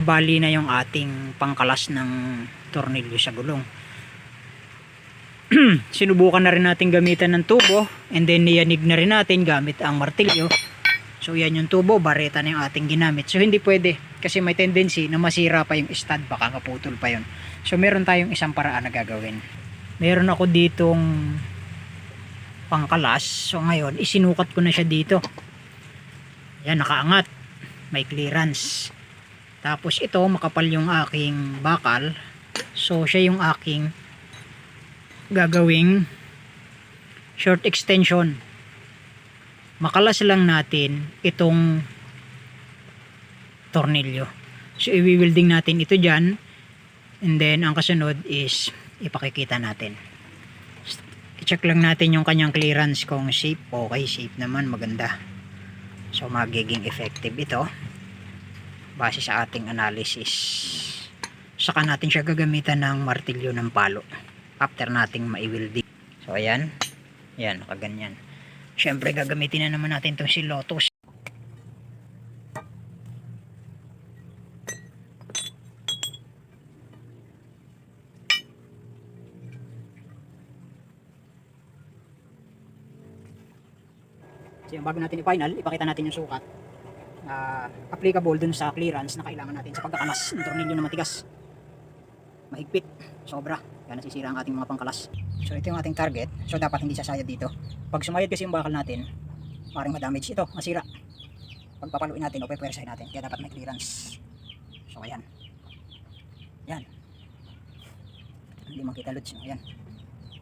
Bali na yung ating pangkalas ng tornilyo sa gulong. Sinubukan na rin natin gamitan ng tubo and then niyanig na rin natin gamit ang martilyo. So yan yung tubo, bareta na yung ating ginamit. So hindi pwede kasi may tendency na masira pa yung stud, baka kaputol pa yun. So meron tayong isang paraan na gagawin. Meron ako ditong pangkalas. So ngayon, isinukat ko na siya dito. Yan, nakaangat. May clearance. Tapos ito, makapal yung aking bakal. So siya yung aking gagawing short extension. Makalas lang natin itong tornilyo. So i-welding natin ito dyan. And then ang kasunod is ipakikita natin. I-check lang natin yung kanyang clearance kung shape. Okay, shape naman maganda. So magiging effective ito base sa ating analysis. Saka natin siya gagamitan ng martilyo ng palo after nating maiwilding. So ayan. Ayan, nakaganyan. Siyempre gagamitin na naman natin itong si Lotus. So bago natin i-final, ipakita natin yung sukat na applicable dun sa clearance na kailangan natin sa pagkakalas ng tornilyo na matigas. Mahigpit, sobra. Kaya nasisira ang ating mga pangkalas. So ito yung ating target. So dapat hindi sasayad dito. Pag sumayad kasi yung bakal natin, maring ma-damage ito, masira. Pag papaluin natin o pwepwersahin natin, kaya dapat may clearance. So ayan. Yan. Hindi makita loads. Ayan.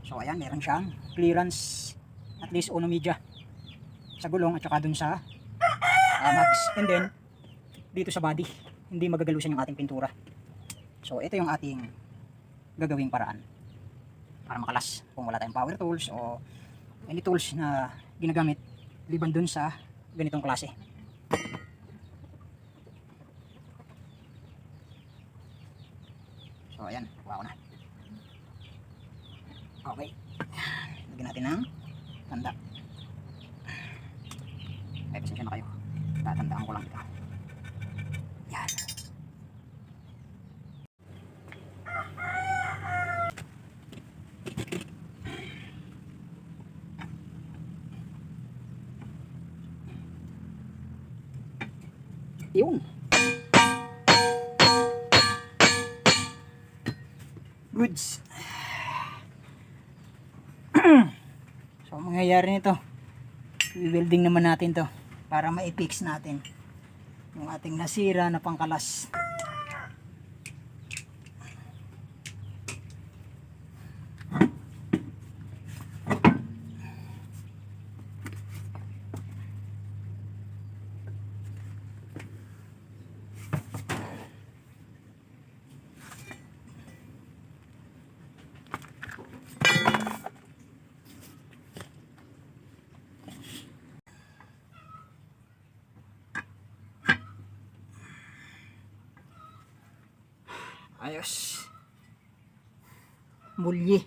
So ayan, meron siyang clearance at least uno media sa gulong at saka dun sa uh, mags. And then, dito sa body, hindi magagalusan yung ating pintura. So, ito yung ating gagawing paraan para makalas kung wala tayong power tools o any tools na ginagamit liban dun sa ganitong klase. So, ayan, wow na. Okay. Lagyan natin ng tanda. Ay, pasensya na kayo. Tatandaan ko lang ito. Yan. Yun. Goods. so, ang mangyayari nito, i-welding naman natin to para ma-fix natin yung ating nasira na pangkalas. Ayos. Mulye.